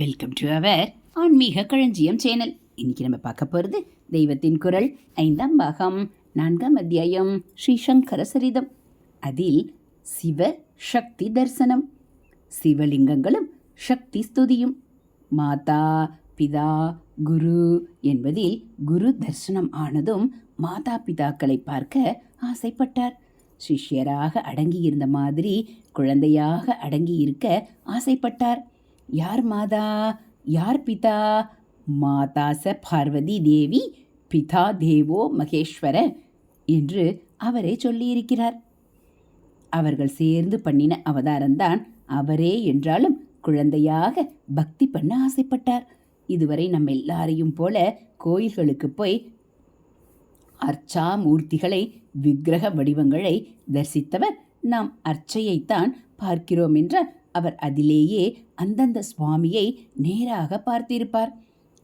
Welcome to our ஆன்மீக களஞ்சியம் channel. இன்னைக்கு நம்ம பார்க்க போகிறது தெய்வத்தின் குரல் ஐந்தாம் பாகம் நான்காம் அத்தியாயம் ஸ்ரீ சங்கர சரிதம். அதில் சிவ சக்தி தரிசனம் சிவலிங்கங்களும் சக்தி ஸ்துதியும் மாதா பிதா குரு என்பதில் குரு தரிசனம் ஆனதும் மாதா பிதாக்களை பார்க்க ஆசைப்பட்டார். சிஷ்யராக அடங்கியிருந்த மாதிரி குழந்தையாக அடங்கியிருக்க ஆசைப்பட்டார். யார் மாதா? யார் பிதா? மாதா ச பார்வதி தேவி பிதா தேவோ மகேஸ்வர என்று அவரே சொல்லியிருக்கிறார். அவர்கள் சேர்ந்து பண்ணின அவதாரம்தான் அவரே என்றாலும் குழந்தையாக பக்தி பண்ண ஆசைப்பட்டார். இதுவரை நம்ம எல்லாரையும் போல கோயில்களுக்கு போய் அர்ச்சா மூர்த்திகளை விக்கிரக வடிவங்களை தரிசித்தவர். நாம் அர்ச்சையைத்தான் பார்க்கிறோம் என்றால் அவர் அதிலேயே அந்தந்த சுவாமியை நேராக பார்த்திருப்பார்.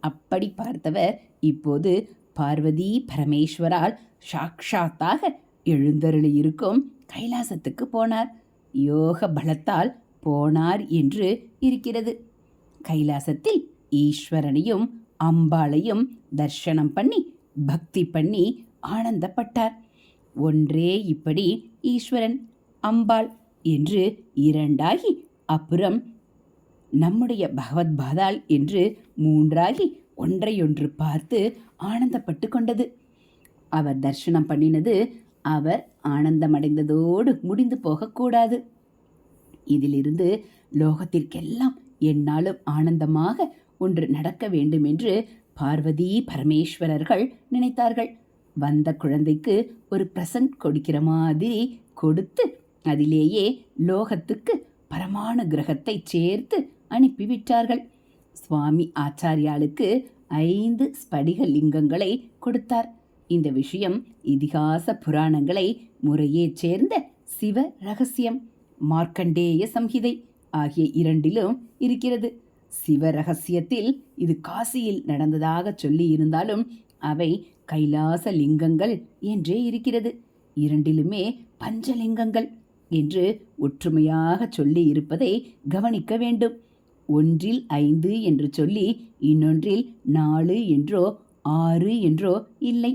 அப்படி பார்த்தவர் இப்போது பார்வதி பரமேஸ்வரால் சாக்ஷாத்தாக எழுந்தருளியிருக்கும் கைலாசத்துக்கு போனார். யோக பலத்தால் போனார் என்று இருக்கிறது. கைலாசத்தில் ஈஸ்வரனையும் அம்பாளையும் தர்ஷனம் பண்ணி பக்தி பண்ணி ஆனந்தப்பட்டார். ஒன்றே இப்படி ஈஸ்வரன் அம்பாள் என்று இரண்டாகி அப்புறம் நம்முடைய பகவத் பாதாள் என்று மூன்றாகி ஒன்றையொன்று பார்த்து ஆனந்தப்பட்டு கொண்டது. அவர் தர்ஷனம் பண்ணினது அவர் ஆனந்தமடைந்ததோடு முடிந்து போகக்கூடாது இதிலிருந்து லோகத்திற்கெல்லாம் என்னாலும் ஆனந்தமாக ஒன்று நடக்க வேண்டும் என்று பார்வதி பரமேஸ்வரர்கள் நினைத்தார்கள். வந்த குழந்தைக்கு ஒரு பிரசன்ட் கொடுக்கிற மாதிரி கொடுத்து அதிலேயே லோகத்துக்கு பரமான கிரகத்தை சேர்த்து அனுப்பிவிட்டார்கள். சுவாமி ஆச்சாரியாளுக்கு ஐந்து ஸ்படிக லிங்கங்களை கொடுத்தார். இந்த விஷயம் இதிகாச புராணங்களை முறையே சேர்ந்த சிவ ரகசியம் மார்க்கண்டேய சம்ஹிதை ஆகிய இரண்டிலும் இருக்கிறது. சிவ ரகசியத்தில் இது காசியில் நடந்ததாக சொல்லி இருந்தாலும் அவை கைலாச லிங்கங்கள் என்றே இருக்கிறது. இரண்டிலுமே பஞ்சலிங்கங்கள் என்று ஒற்றுமையாக சொல்லி இருப்பதை கவனிக்க வேண்டும். ஒன்றில் ஐந்து என்று சொல்லி இன்னொன்றில் நாலு என்றோ ஆறு என்றோ இல்லை.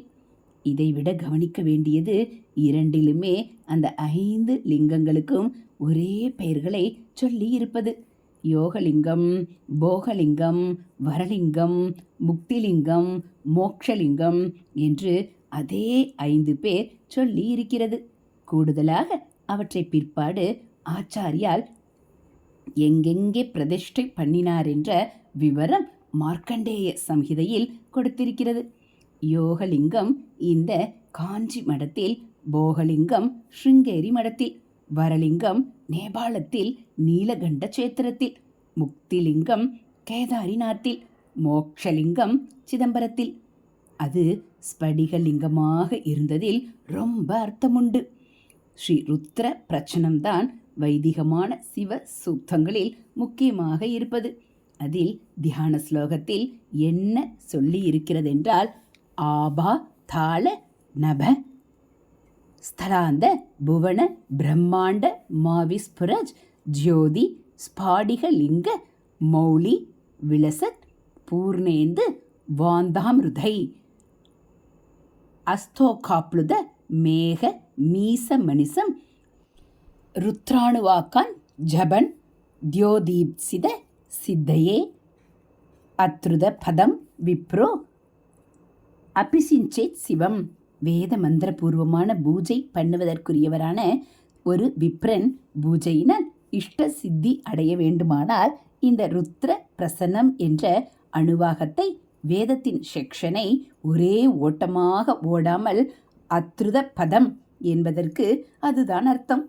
இதைவிட கவனிக்க வேண்டியது இரண்டிலுமே அந்த ஐந்து லிங்கங்களுக்கும் ஒரே பெயர்களை சொல்லி இருப்பது. யோகலிங்கம் போகலிங்கம் வரலிங்கம் முக்திலிங்கம் மோக்ஷலிங்கம் என்று அதே ஐந்து பேர் சொல்லி இருக்கிறது. கூடுதலாக அவற்றை பிற்பாடு ஆச்சாரியால் எங்கெங்கே பிரதிஷ்டை பண்ணினார் என்ற விவரம் மார்க்கண்டேய சம்ஹிதையில் கொடுத்திருக்கிறது. யோகலிங்கம் இந்த காஞ்சி மடத்தில் போகலிங்கம் ஸ்ருங்கேரி மடத்தில் வரலிங்கம் நேபாளத்தில் நீலகண்ட சேத்திரத்தில் முக்திலிங்கம் கேதாரிநாத்தில் மோக்ஷலிங்கம் சிதம்பரத்தில். அது ஸ்படிகலிங்கமாக இருந்ததில் ரொம்ப அர்த்தமுண்டு. ஸ்ரீ ருத்ர பிரச்சனம்தான் வைதிகமான சிவ சூக்தங்களில் முக்கியமாக இருப்பது. அதில் தியான ஸ்லோகத்தில் என்ன சொல்லி இருக்கிறதென்றால் ஆபா தாள நப ஸ்தலாந்த புவன பிரம்மாண்ட மாவிஸ்புரஜ் ஜோதி ஸ்பாடிக லிங்க மௌலி விலசத் பூர்ணேந்து வாந்தாமிருதை அஸ்தோகாப்ளுத மேக மீச மணிசம் ருத்ராணுவாக்கான் ஜபன் தியோதீப்சித சித்தையே அத்ருத பதம் விப்ரோ அபிசிஞ்சேத் சிவம். வேத மந்திரபூர்வமான பூஜை பண்ணுவதற்குரியவரான ஒரு விப்ரன் பூஜையினால் இஷ்ட சித்தி அடைய வேண்டுமானால் இந்த ருத்ர பிரசன்னம் என்ற அணுவாகத்தை வேதத்தின் செக்ஷனை ஒரே ஓட்டமாக ஓடாமல் அத்ருத பதம் என்பதற்கு அதுதான் அர்த்தம்.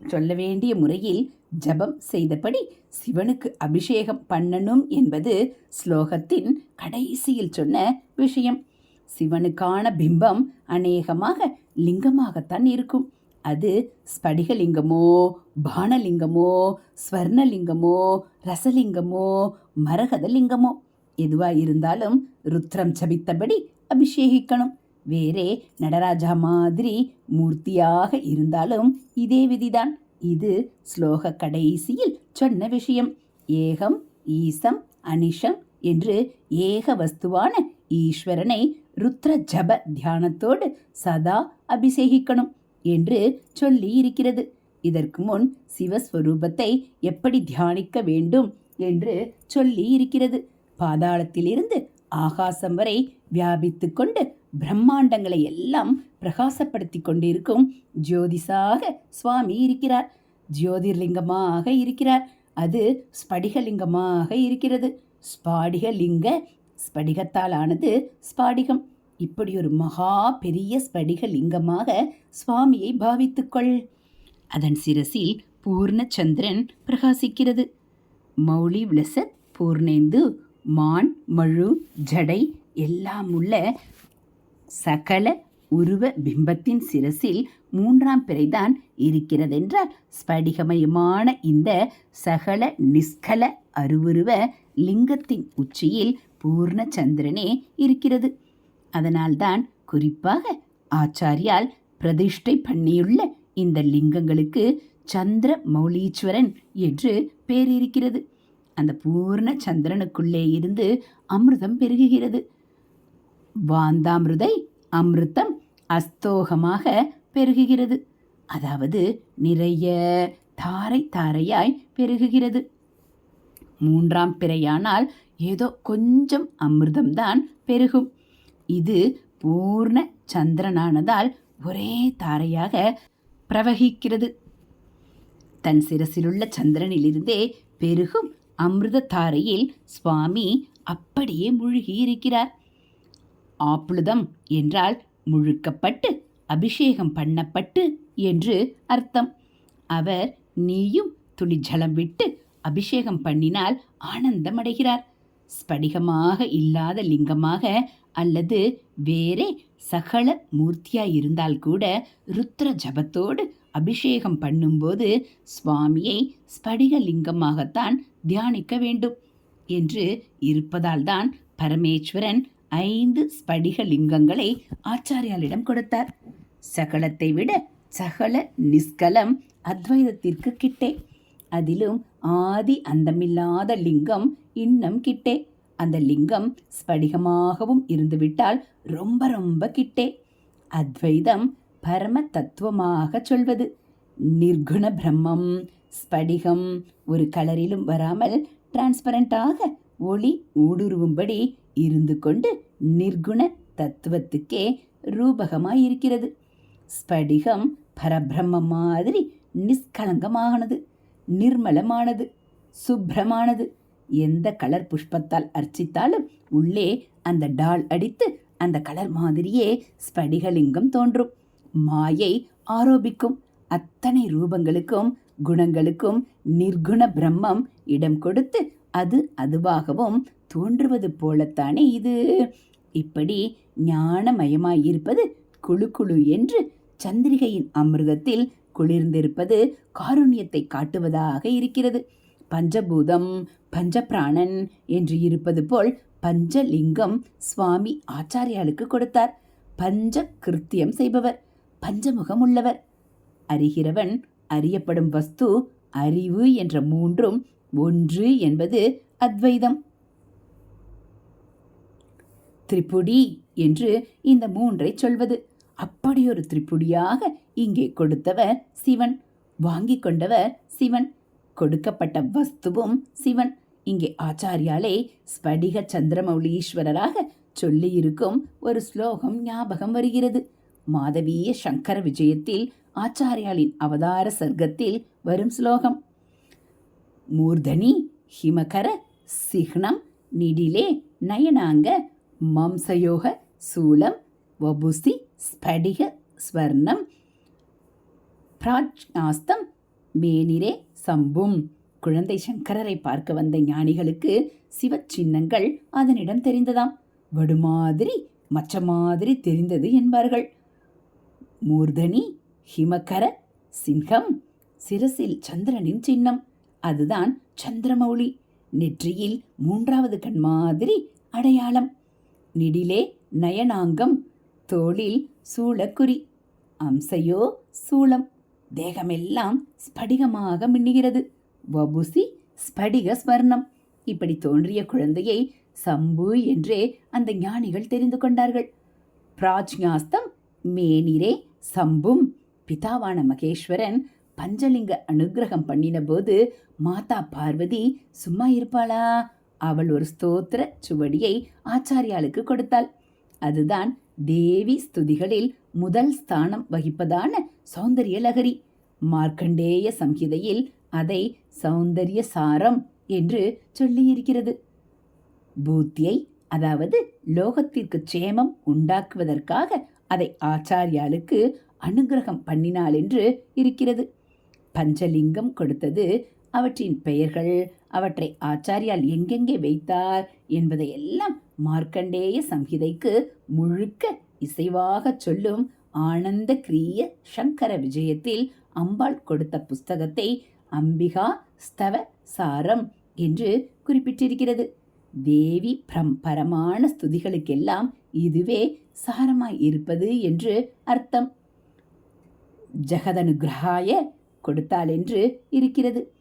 சொல்ல வேண்டிய முறையில் ஜபம் செய்தபடி சிவனுக்கு அபிஷேகம் பண்ணணும் என்பது ஸ்லோகத்தின் கடைசியில் சொன்ன விஷயம். சிவனுக்கான பிம்பம் அநேகமாக லிங்கமாகத்தான் இருக்கும். அது ஸ்படிகலிங்கமோ பானலிங்கமோ ஸ்வர்ணலிங்கமோ ரசலிங்கமோ மரகதலிங்கமோ. எதுவாக இருந்தாலும் ருத்ரம் சபித்தபடி அபிஷேகிக்கணும். வேறே நடராஜா மாதிரி மூர்த்தியாக இருந்தாலும் இதே விதிதான். இது ஸ்லோக கடைசியில் சொன்ன விஷயம். ஏகம் ஈசம் அனிஷம் என்று ஏக வஸ்துவான ஈஸ்வரனை ருத்ர ஜப தியானத்தோடு சதா அபிஷேகிக்கணும் என்று சொல்லி இருக்கிறது. இதற்கு முன் சிவஸ்வரூபத்தை எப்படி தியானிக்க வேண்டும் என்று சொல்லி இருக்கிறது. பாதாளத்திலிருந்து ஆகாசம் வரை வியாபித்து கொண்டு பிரம்மாண்டங்களை எல்லாம் பிரகாசப்படுத்தி கொண்டிருக்கும் ஜோதிஷாக சுவாமி இருக்கிறார். ஜோதிர்லிங்கமாக இருக்கிறார். அது ஸ்படிகலிங்கமாக இருக்கிறது. ஸ்பாடிகலிங்க ஸ்படிகத்தால் ஆனது ஸ்பாடிகம். இப்படி ஒரு மகா பெரிய ஸ்படிகலிங்கமாக சுவாமியை பாவித்துக்கொள். அதன் சிரசில் பூர்ணச்சந்திரன் பிரகாசிக்கிறது. மௌலி விளசத் பூர்ணேந்து மான் மழு ஜடை எல்லாம் உள்ள சகல உருவ பிம்பத்தின் சிரசில் மூன்றாம் பிறைதான் இருக்கிறதென்றால் ஸ்படிகமயமான இந்த சகல நிஷ்கல அருவுருவ லிங்கத்தின் உச்சியில் பூர்ண சந்திரனே இருக்கிறது. அதனால்தான் குறிப்பாக ஆச்சாரியால் பிரதிஷ்டை பண்ணியுள்ள இந்த லிங்கங்களுக்கு சந்திர மௌலீஸ்வரன் என்று பேர் இருக்கிறது. அந்த பூர்ண சந்திரனுக்குள்ளே இருந்து அமிர்தம் பெருகுகிறது. வாந்தாமிருதை அமிர்தம் அஸ்தோகமாக பெருகுகிறது. அதாவது நிறைய தாரை தாரையாய் பெருகுகிறது. மூன்றாம் பிறையானால் ஏதோ கொஞ்சம் அமிர்தம்தான் பெருகும். இது பூர்ண சந்திரனானதால் ஒரே தாரையாக பிரவகிக்கிறது. தன் சிரசிலுள்ள சந்திரனிலிருந்தே பெருகும். அமிர்தத்தாரையில் சுவாமி அப்படியே முழுகி இருக்கிறார் ஆப்ளுதம் என்றால் முழுக்கப்பட்டு அபிஷேகம் பண்ணப்பட்டு என்று அர்த்தம். அவர் நீயும் துளி ஜலம் விட்டு அபிஷேகம் பண்ணினால் ஆனந்தம் அடைகிறார் ஸ்படிகமாக இல்லாத லிங்கமாக அல்லது வேறே சகல மூர்த்தியாய் இருந்தால் கூட ருத்ர ஜபத்தோடு அபிஷேகம் பண்ணும்போது சுவாமியை ஸ்படிக லிங்கமாகத்தான் தியானிக்க வேண்டும் என்று இருப்பதால்தான் பரமேஸ்வரன் ஐந்து ஸ்படிக லிங்கங்களை ஆச்சாரியாலிடம் கொடுத்தார். சகலத்தை விட சகல நிஸ்கலம் அத்வைதத்திற்கு கிட்டே. அதிலும் ஆதி அந்தமில்லாத லிங்கம் இன்னும் கிட்டே. அந்த லிங்கம் ஸ்படிகமாகவும் இருந்துவிட்டால் ரொம்ப ரொம்ப கிட்டே. அத்வைதம் பரம தத்துவமாக சொல்வது நிர்குண பிரம்மம் ஸ்படிகம். ஒரு கலரிலும் வராமல் டிரான்ஸ்பரண்டாக ஒளி ஊடுருவும்படி இருந்து கொண்டு நிர்குண தத்துவத்துக்கே ரூபகமாய் இருக்கிறது ஸ்படிகம் பரபிரம்ம மாதிரி நிஷ்கலங்கமானது நிர்மலமானது சுப்ரமானது. எந்த கலர் புஷ்பத்தால் அர்ச்சித்தாலும் உள்ளே அந்த டால் அடித்து அந்த கலர் மாதிரியே ஸ்படிகலிங்கம் தோன்றும். மாயை ஆரோபிக்கும். அத்தனை ரூபங்களுக்கும் குணங்களுக்கும் நிர்குண பிரம்மம் இடம் கொடுத்து அது அதுவாகவும் தோன்றுவது போலத்தானே இது. இப்படி ஞானமயமாயிருப்பது குழு குழு என்று சந்திரிகையின் அமிர்தத்தில் குளிர்ந்திருப்பது காருண்யத்தை காட்டுவதாக இருக்கிறது. பஞ்சபூதம் பஞ்சபிராணன் என்று இருப்பது போல் பஞ்சலிங்கம் சுவாமி ஆச்சாரியாளுக்கு கொடுத்தார். பஞ்ச கிருத்தியம் செய்பவர் பஞ்சமுகம் உள்ளவர் அறிகிறவன் அறியப்படும் வஸ்து அறிவு என்ற மூன்றும் ஒன்று என்பது அத்வைதம். திரிபுடி என்று இந்த மூன்றை சொல்வது. அப்படியொரு திரிபுடியாக இங்கே கொடுத்தவர் சிவன். வாங்கி கொண்டவர் சிவன். கொடுக்கப்பட்ட வஸ்துவும் சிவன். இங்கே ஆச்சாரியாலே ஸ்படிக சந்திரமௌலீஸ்வரராக சொல்லியிருக்கும் ஒரு ஸ்லோகம் ஞாபகம் வருகிறது. மாதவீய சங்கர விஜயத்தில் ஆச்சாரியாளின் அவதார சர்க்கத்தில் வரும் ஸ்லோகம். மூர்தனி ஹிமகர சிஹ்னம் நிடிலே நயனாங்க மம்சயோக சூலம் வபுசி ஸ்படிக ஸ்வர்ணம் பிராஜ்நாஸ்தம் மேனிரே சம்பும். குழந்தை சங்கரரை பார்க்க வந்த ஞானிகளுக்கு சிவச்சின்னங்கள் அதனிடம் தெரிந்ததாம். வடுமாதிரி மச்ச மாதிரி தெரிந்தது என்பார்கள். மூர்தனி ஹிமகர சிங்கம் சிரசில் சந்திரனின் சின்னம். அதுதான் சந்திரமௌலி. நெற்றியில் மூன்றாவது கண் மாதிரி அடையாளம். நிடிலே நயனாங்கம் தோளில் சூளக்குறி. அம்சையோ சூளம். தேகமெல்லாம் ஸ்படிகமாக மின்னுகிறது. வபுசி ஸ்படிக ஸ்வர்ணம். இப்படி தோன்றிய குழந்தையை சம்பு என்றே அந்த ஞானிகள் தெரிந்து கொண்டார்கள். பிராஜ்ஞாஸ்தம் மேனிரே சம்பும் பிதாவான மகேஸ்வரன் பஞ்சலிங்க அனுக்கிரகம் பண்ணின போது மாதா பார்வதி சும்மா இருப்பாளா? அவள் ஒரு ஸ்தோத்திர சுவடியை ஆச்சாரியாளுக்கு கொடுத்தாள். அதுதான் தேவி ஸ்துதிகளில் முதல் ஸ்தானம் வகிப்பதான சௌந்தரிய லகரி. மார்க்கண்டேய சம்ஹிதையில் அதை சௌந்தரிய சாரம் என்று சொல்லியிருக்கிறது. பூத்தியை அதாவது லோகத்திற்கு சேமம் உண்டாக்குவதற்காக அதை ஆச்சாரியாளுக்கு அனுகிரகம் பண்ணினாள் என்று இருக்கிறது. பஞ்சலிங்கம் கொடுத்தது அவற்றின் பெயர்கள் அவற்றை ஆச்சாரியால் எங்கெங்கே வைத்தார் என்பதையெல்லாம் மார்க்கண்டேய சம்ஹிதைக்கு முழுக்க இசைவாகச் சொல்லும் ஆனந்த கிரிய சங்கர விஜயத்தில் அம்பாள் கொடுத்த புஸ்தகத்தை அம்பிகா ஸ்தவ சாரம் என்று குறிப்பிட்டிருக்கிறது. தேவி பிரம்பரமான ஸ்துதிகளுக்கெல்லாம் இதுவே சாரமாய் இருப்பது என்று அர்த்தம். ஜெகதனுகிரகாய கொடுத்தாள் என்று இருக்கிறது.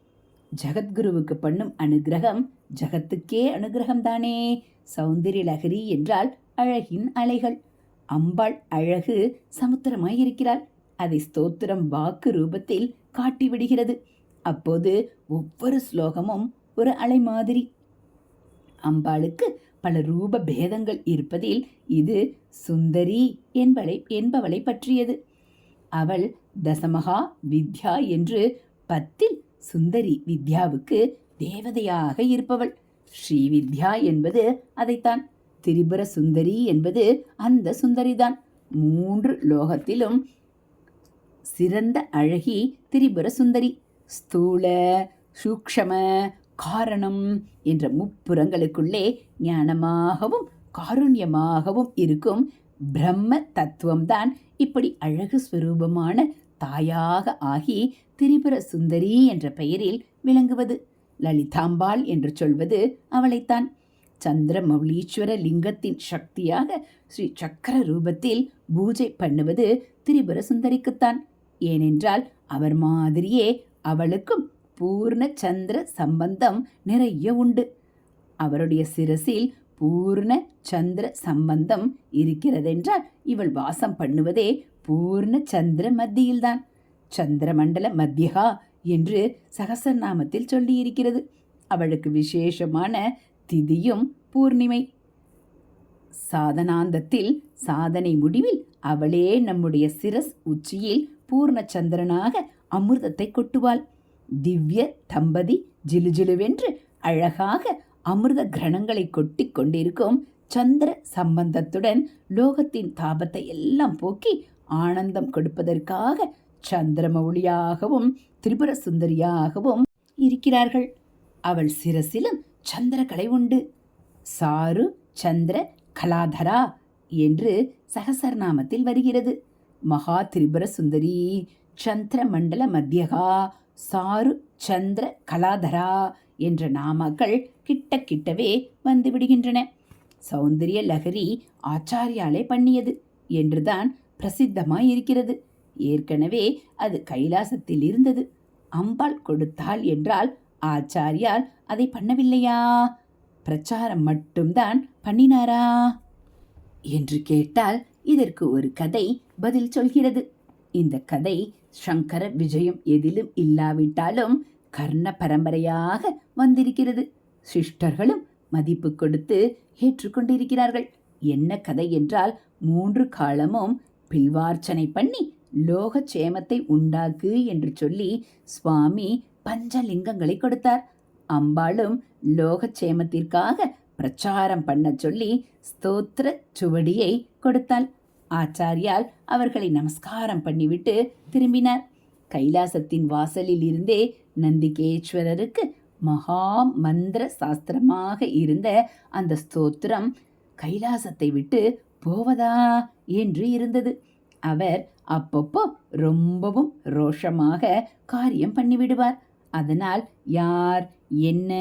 ஜகத்குருவுக்கு பண்ணும் அனுகிரகம் ஜகத்துக்கே அனுகிரகம்தானே. சௌந்தரிய லகரி என்றால் அழகின் அலைகள். அம்பாள் அழகு சமுத்திரமாய் இருக்கிறாள். அதை ஸ்தோத்திரம் வாக்கு ரூபத்தில் காட்டிவிடுகிறது. அப்போது ஒவ்வொரு ஸ்லோகமும் ஒரு அலை மாதிரி. அம்பாளுக்கு பல ரூப பேதங்கள் இருப்பதில் இது சுந்தரி என்பளை என்பவளை பற்றியது. அவள் தசமகா வித்யா என்று பத்தில் சுந்தரி வித்யாவுக்கு தேவதையாக இருப்பவள். ஸ்ரீ வித்யா என்பது அதைத்தான். திரிபுர சுந்தரி என்பது அந்த சுந்தரிதான். மூன்று லோகத்திலும் சிறந்த அழகி திரிபுர சுந்தரி. ஸ்தூல சூக்ஷம காரணம் என்ற முப்புறங்களுக்குள்ளே ஞானமாகவும் காருண்யமாகவும் இருக்கும் பிரம்ம தத்துவம்தான் இப்படி அழகு ஸ்வரூபமான தாயாக ஆகி திரிபுர சுந்தரி என்ற பெயரில் விளங்குவது. லலிதாம்பாள் என்று சொல்வது அவளைத்தான். சந்திரமௌலீஸ்வர லிங்கத்தின் சக்தியாக ஸ்ரீ சக்கர ரூபத்தில் பூஜை பண்ணுவது திரிபுர சுந்தரிக்குத்தான். ஏனென்றால் அவர் மாதிரியே அவளுக்கும் பூர்ண சந்திர சம்பந்தம் நிறைய உண்டு. அவருடைய சிரசில் பூர்ண சந்திர சம்பந்தம் இருக்கிறதென்றால் இவள் வாசம் பண்ணுவதே பூர்ண சந்திர மத்தியில்தான். சந்திரமண்டல மத்தியகா என்று சகசரநாமத்தில் சொல்லியிருக்கிறது. அவளுக்கு விசேஷமான திதியும் பூர்ணிமை. சாதனாந்தத்தில் சாதனை முடிவில் அவளே நம்முடைய சிரஸ் உச்சியில் பூர்ணச்சந்திரனாக அமிர்தத்தை கொட்டுவாள். திவ்ய தம்பதி ஜிலுஜிலுவென்று அழகாக அமிர்த கிரணங்களை கொட்டி கொண்டிருக்கும் சந்திர சம்பந்தத்துடன் லோகத்தின் தாபத்தை எல்லாம் போக்கி ஆனந்தம் கொடுப்பதற்காக சந்திரமௌலியாகவும் திரிபுர சுந்தரியாகவும் இருக்கிறார்கள். அவள் சிரசிலும் சந்திரகலை உண்டு. சாரு சந்திர கலாதரா என்று சகசரநாமத்தில் வருகிறது. மகா திரிபுர சுந்தரி சந்திர மண்டல மத்தியகா சாரு சந்திர கலாதரா என்ற நாமாக்கள் கிட்ட கிட்டவே வந்து விடுகின்றன சௌந்தரிய லகரி ஆச்சாரியாலே பண்ணியது என்றுதான் பிரசித்தமாய் இருக்கிறது ஏற்கனவே அது கைலாசத்தில் இருந்தது. அம்பாள் கொடுத்தாள் என்றால் ஆச்சாரியால் அதை பண்ணவில்லையா? பிரச்சாரம் மட்டும்தான் பண்ணினாரா? என்று கேட்டால் இதற்கு ஒரு கதை பதில் சொல்கிறது. இந்த கதை சங்கர விஜயம் எதிலும் இல்லாவிட்டாலும் கர்ண பரம்பரையாக வந்திருக்கிறது. சிஷ்டர்களும் மதிப்பு கொடுத்து ஏற்றுக்கொண்டிருக்கிறார்கள். என்ன கதை என்றால் மூன்று காலமும் பில்வார்ச்சனை பண்ணி லோக சேமத்தை உண்டாக்கு என்று சொல்லி சுவாமி பஞ்சலிங்கங்களை கொடுத்தார். அம்பாளும் லோக சேமத்திற்காக பிரச்சாரம் பண்ண சொல்லி ஸ்தோத்திர சுவடியை கொடுத்தாள். ஆச்சாரியால் அவர்களை நமஸ்காரம் பண்ணிவிட்டு திரும்பினார். கைலாசத்தின் வாசலில் இருந்தே நந்திகேஸ்வரருக்கு மகா மந்திர சாஸ்திரமாக இருந்த அந்த ஸ்தோத்திரம் கைலாசத்தை விட்டு போவதா என்று இருந்தது. அவர் அப்பப்போ ரொம்பவும் ரோஷமாக காரியம் பண்ணிவிடுவார். அதனால் யார் என்ன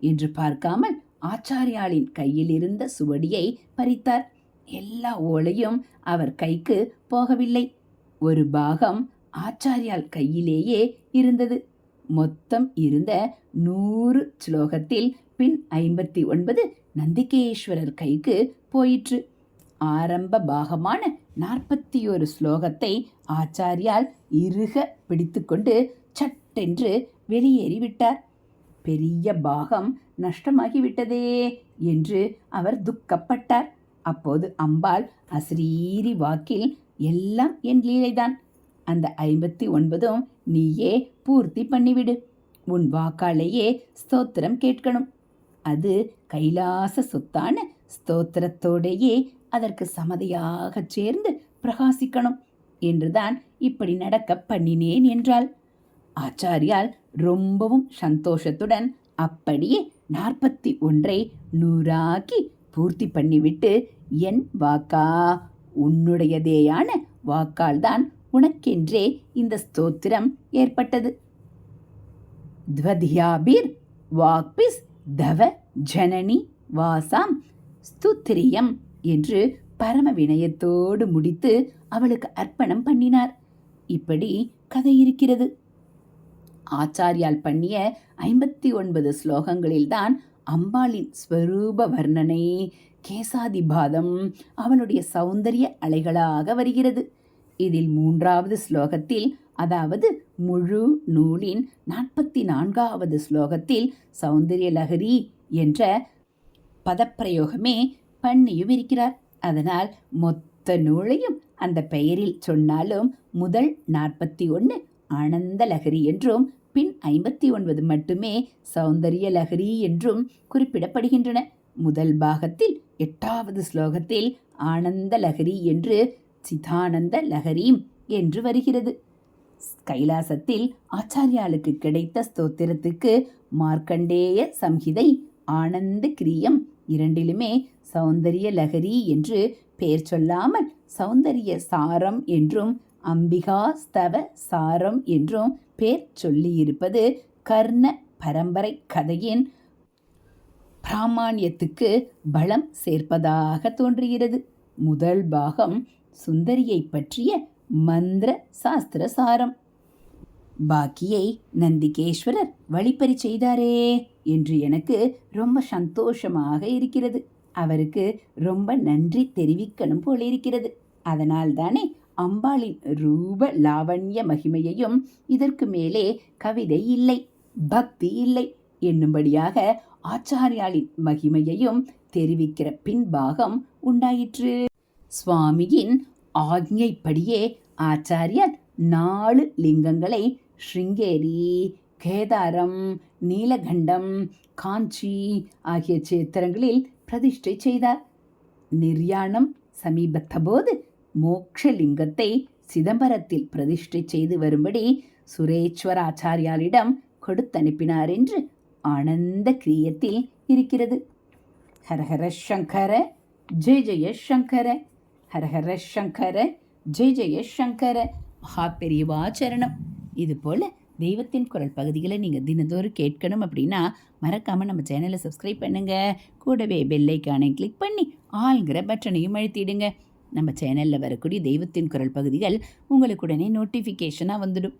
என்று பார்க்காமல் ஆச்சாரியாளின் கையில் இருந்த சுவடியை பறித்தார். எல்லா ஓலையும் அவர் கைக்கு போகவில்லை. ஒரு பாகம் ஆச்சாரியால் கையிலேயே இருந்தது. மொத்தம் இருந்த நூறு ஸ்லோகத்தில் பின் ஐம்பத்தி ஒன்பது நந்திகேஸ்வரர் கைக்கு போயிற்று. ஆரம்ப பாகமான நாற்பத்தி ஒரு ஸ்லோகத்தை ஆச்சாரியால் இறுக பிடித்துக்கொண்டு சட்டென்று வெளியேறிவிட்டார். பெரிய பாகம் நஷ்டமாகிவிட்டதே என்று அவர் துக்கப்பட்டார். அப்போது அம்பாள் அசிரீரி வாக்கில் எல்லாம் என் லீலைதான். அந்த ஐம்பத்தி ஒன்பதும் நீயே பூர்த்தி பண்ணிவிடு. உன் வாக்காலேயே ஸ்தோத்திரம் கேட்கணும். அது கைலாச சொத்தான ஸ்தோத்திரத்தோடையே அதற்கு சமதியாகச் சேர்ந்து பிரகாசிக்கணும் என்றுதான் இப்படி நடக்க பண்ணினேன் என்றாள். ஆச்சாரியால் ரொம்பவும் சந்தோஷத்துடன் அப்படியே நாற்பத்தி ஒன்றை நூறாக்கி பூர்த்தி பண்ணிவிட்டு என் வாக்கா. உன்னுடையதேயான வாக்கால்தான் உனக்கென்றே இந்த ஸ்தோத்திரம் ஏற்பட்டது. த்வதியாபீர் வாக்பிஸ் தவ ஜனனி வாசாம் ஸ்துத்திரியம் என்று பரம வினயத்தோடு முடித்து அவளுக்கு அர்ப்பணம் பண்ணினார். இப்படி கதை இருக்கிறது. ஆச்சாரியால் பண்ணிய ஐம்பத்தி ஒன்பது ஸ்லோகங்களில்தான் அம்பாளின் ஸ்வரூப வர்ணனை கேசாதிபாதம் அவனுடைய சௌந்தரிய அலைகளாக வருகிறது. இதில் மூன்றாவது ஸ்லோகத்தில் அதாவது முழு நூலின் நாற்பத்தி நான்காவது ஸ்லோகத்தில் சௌந்தரிய லஹரி என்ற பதப்பிரயோகமே பண்ணியும் இருக்கிறார். அதனால் மொத்த நூலையும் அந்த பெயரில் சொன்னாலும் முதல் நாற்பத்தி ஒன்று ஆனந்த லஹரி என்றும் பின் ஐம்பத்தி ஒன்பது மட்டுமே சௌந்தரிய லஹரி என்றும் குறிப்பிடப்படுகின்றன. முதல் பாகத்தில் எட்டாவது ஸ்லோகத்தில் ஆனந்த லகரி என்று சிதானந்த லஹரீம் என்று வருகிறது. கைலாசத்தில் ஆச்சாரியாளுக்கு கிடைத்த ஸ்தோத்திரத்துக்கு மார்க்கண்டேய சம்ஹிதை ஆனந்த கிரியம் இரண்டிலுமே சௌந்தரிய லகரி என்று பெயர் சொல்லாமல் சௌந்தரிய சாரம் என்றும் அம்பிகா ஸ்தவ சாரம் என்றும் பேர் சொல்லியிருப்பது கர்ண பரம்பரை கதையின் பிராமாணியத்துக்கு பலம் சேர்ப்பதாக தோன்றுகிறது. முதல் பாகம் சுந்தரியை பற்றிய மந்திர சாஸ்திர சாரம். பாக்கியை நந்திகேஸ்வரர் வழிப்பறி செய்தாரே என்று எனக்கு ரொம்ப சந்தோஷமாக இருக்கிறது. அவருக்கு ரொம்ப நன்றி தெரிவிக்கணும் போல் இருக்கிறது. அதனால் தானே அம்பாளின் ரூப லாவண்ய மகிமையையும் இதற்கு மேலே கவிதை இல்லை பக்தி இல்லை. என்னும்படியாக ஆச்சாரியாளின் மகிமையையும் தெரிவிக்கிற பின்பாகம் உண்டாயிற்று. சுவாமியின் ஆக்ஞைப்படியே ஆச்சாரியர் நாலு லிங்கங்களை ஸ்ருங்கேரி கேதாரம் நீலகண்டம் காஞ்சி ஆகிய சேத்திரங்களில் பிரதிஷ்டை செய்தார். நிர்யாணம் சமீபத்தபோது மோக்ஷலிங்கத்தை சிதம்பரத்தில் பிரதிஷ்டை செய்து வரும்படி சுரேஸ்வராச்சாரியாரிடம் கொடுத்தனுப்பினார் என்று ஆனந்த கிரியத்தில் இருக்கிறது. ஹரஹர சங்கர ஜெய ஜெய சங்கர ஹரஹர சங்கர ஜெய ஜெய சங்கர. மகா பெரியவாச்சரணம் இது போல் தெய்வத்தின் குரல் பகுதிகளை நீங்கள் தினந்தோறும் கேட்கணும் அப்படின்னா மறக்காமல் நம்ம சேனலை சப்ஸ்கிரைப் பண்ணுங்கள் கூடவே பெல்லைக்கானை கிளிக் பண்ணி ஆள்கிற பட்டனையும் அழுத்திடுங்க. நம்ம சேனலில் வரக்கூடிய தெய்வத்தின் குரல் பகுதிகள் உங்களுக்கு உடனே நோட்டிஃபிகேஷனாக வந்துடும்.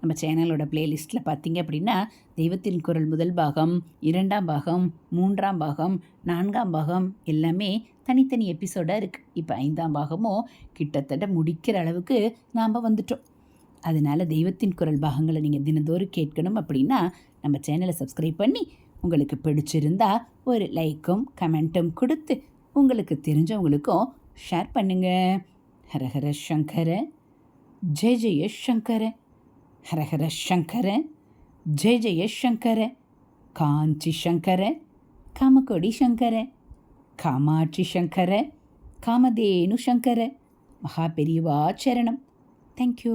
நம்ம சேனலோட பிளேலிஸ்ட்டில் பார்த்தீங்க அப்படின்னா தெய்வத்தின் குரல் முதல் பாகம் இரண்டாம் பாகம் மூன்றாம் பாகம் நான்காம் பாகம் எல்லாமே தனித்தனி எபிசோடாக இருக்குது இப்போ ஐந்தாம் பாகமும் கிட்டத்தட்ட முடிக்கிற அளவுக்கு நாம் வந்துட்டோம். அதனால் தெய்வத்தின் குரல் பாகங்களை நீங்கள் தினந்தோறும் கேட்கணும் அப்படின்னா நம்ம சேனலை சப்ஸ்கிரைப் பண்ணி உங்களுக்கு பிடிச்சிருந்தா ஒரு லைக்கும் கமெண்ட்டும் கொடுத்து உங்களுக்கு தெரிஞ்சவங்களுக்கும் ஷேர் பண்ணுங்க. ஹரஹர சங்கர ஜெய ஜெய சங்கர. ஹரஹர சங்கர ஜெய ஜெய சங்கர காஞ்சி சங்கர காமக்கொடி சங்கர காமாட்சி சங்கர காமதேனு சங்கர மகா பெரியவா சரணம் தேங்க்யூ